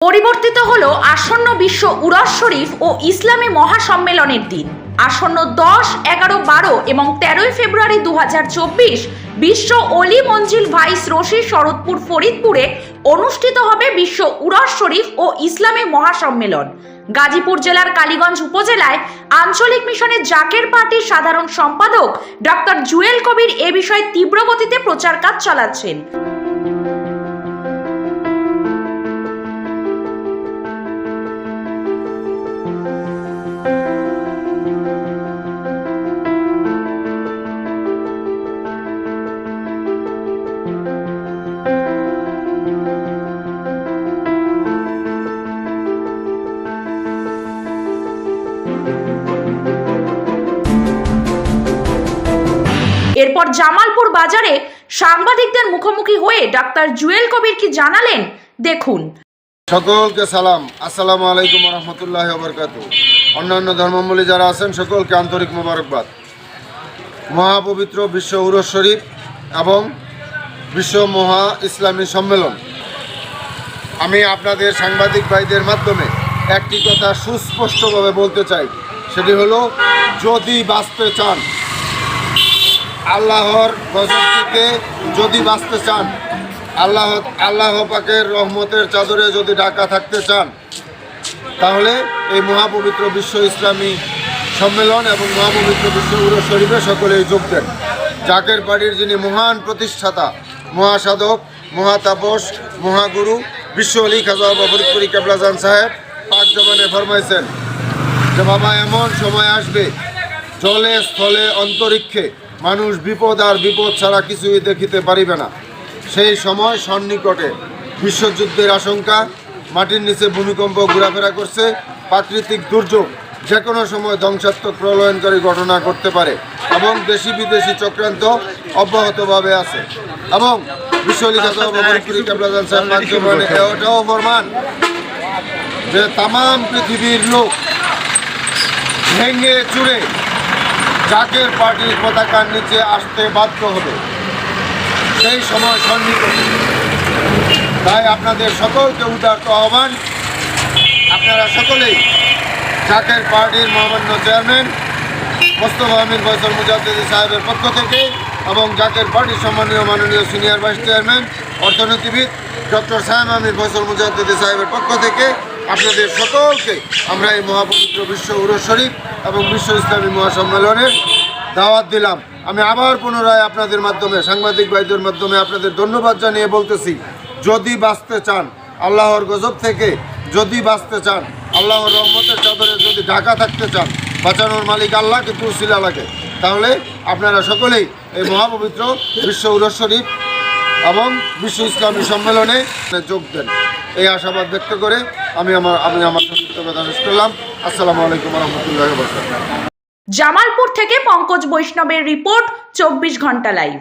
পরিবর্তিত হল আসন্ন বিশ্ব উরস শরীফ ও ইসলামী মহাসম্মেলনের দিন। আসন্ন দশ, এগারো, বারো এবং তেরোই ফেব্রুয়ারি দু বিশ্ব অলি মঞ্জিল ভাইস রশি শরৎপুর ফরিদপুরে অনুষ্ঠিত হবে বিশ্ব উরস শরীফ ও ইসলামী মহাসম্মেলন। গাজীপুর জেলার কালীগঞ্জ উপজেলায় আঞ্চলিক মিশনের জাকের পার্টির সাধারণ সম্পাদক ডক্টর জুয়েল কবির এ বিষয়ে তীব্র গতিতে প্রচার কাজ চালাচ্ছেন। এরপর জামালপুর বাজারে সাংবাদিকদের মুখোমুখি হয়ে ডাক্তার জুয়েল কবির কি জানালেন? দেখুন। সকলকে সালাম। আসসালামু আলাইকুম রহমতুল্লাহ বরকাত অন্যান্য ধর্মাবলী যারা আছেন, সকলকে আন্তরিক মোবারকবাদ। মহাপবিত্র বিশ্ব উরস শরীফ এবং বিশ্ব মহা ইসলামী সম্মেলন। আমি আপনাদের সাংবাদিক ভাইদের মাধ্যমে একটি কথা সুস্পষ্টভাবে বলতে চাই। সেটি হলো, যদি বাঁচতে চান আল্লাহর গজব থেকে যদি বাঁচতে চান, আল্লাহ আল্লাহ পাকের রহমতের চাদরে যদি ঢাকা থাকতে চান, তাহলে এই মহাপবিত্র বিশ্ব ইসলামী সম্মেলন এবং মহাপবিত্র বিশ্ব উরস শরীফে সকলেই যোগ দেন। জাকের পাড়ির যিনি মহান প্রতিষ্ঠাতা, মহাসাধক, মহাতাপস, মহাগুরু, বিশ্ব অলি খাজা ফরিদপুরি কেবলাজান সাহেব, পাক জমানে ফরমাইছেন যে, বাবা, এমন সময় আসবে, জলে, স্থলে, অন্তরিক্ষে মানুষ বিপদ আর বিপদ ছাড়া কিছুই দেখিতে পারিবে না। সেই সময় সন্নিকটে বিশ্বযুদ্ধের আশঙ্কা মাটির নিচে ভূমিকম্প ঘোরাফেরা করছে প্রাকৃতিক দুর্যোগ যে কোনো সময় ধ্বংসাত্মক প্রলয়নকারী ঘটনা করতে পারে এবং দেশি বিদেশি চক্রান্ত অব্যাহতভাবে আছে। এবং বিশ্বলিখাত এটাও প্রমাণ যে তাম পৃথিবীর লোক ভেঙে চুরে জাকের পার্টির পতাকার নিচে আসতে বাধ্য হবে। সেই সময় সন্নিকটে। তাই আপনাদের সকলকে উদার্ত আহ্বান। আপনারা সকলেই জাকের পার্টির মহামান্য চেয়ারম্যান মোস্তফা আমির ফয়সল মুজাদ্দিদি সাহেবের পক্ষ থেকে এবং জাকের পার্টির সম্মানীয় মাননীয় সিনিয়র ভাইস চেয়ারম্যান, অর্থনীতিবিদ ডক্টর সাহেব আমির ফয়সল মুজাদ্দিদি সাহেবের পক্ষ থেকে আপনাদের সকলকে আমরা এই মহাপবিত্র বিশ্ব উরস শরীফ এবং বিশ্ব ইসলামী মহাসম্মেলনের দাওয়াত দিলাম। আমি আবার পুনরায় আপনাদের মাধ্যমে, সাংবাদিক ভাইদের মাধ্যমে আপনাদের ধন্যবাদ জানিয়ে বলতেছি, যদি বাঁচতে চান, আল্লাহর গজব থেকে যদি বাঁচতে চান, আল্লাহর রহমতের চাদরে যদি ঢাকা থাকতে চান, বাঁচানোর মালিক আল্লাহ কিন্তু লাগে তাহলে আপনারা সকলেই এই মহাপবিত্র বিশ্ব উরস শরীফ এবং বিশ্ব ইসলামী সম্মেলনে যোগ দেন। এই আশাবাদ ব্যক্ত করে আমি আমার আমি আমার সংক্ষিপ্ত শেষ করলাম। আসসালামু আলাইকুম রহমতুল্লাহ জামালপুর থেকে পঙ্কজ বৈষ্ণবের রিপোর্ট, চব্বিশ ঘণ্টা লাইভ।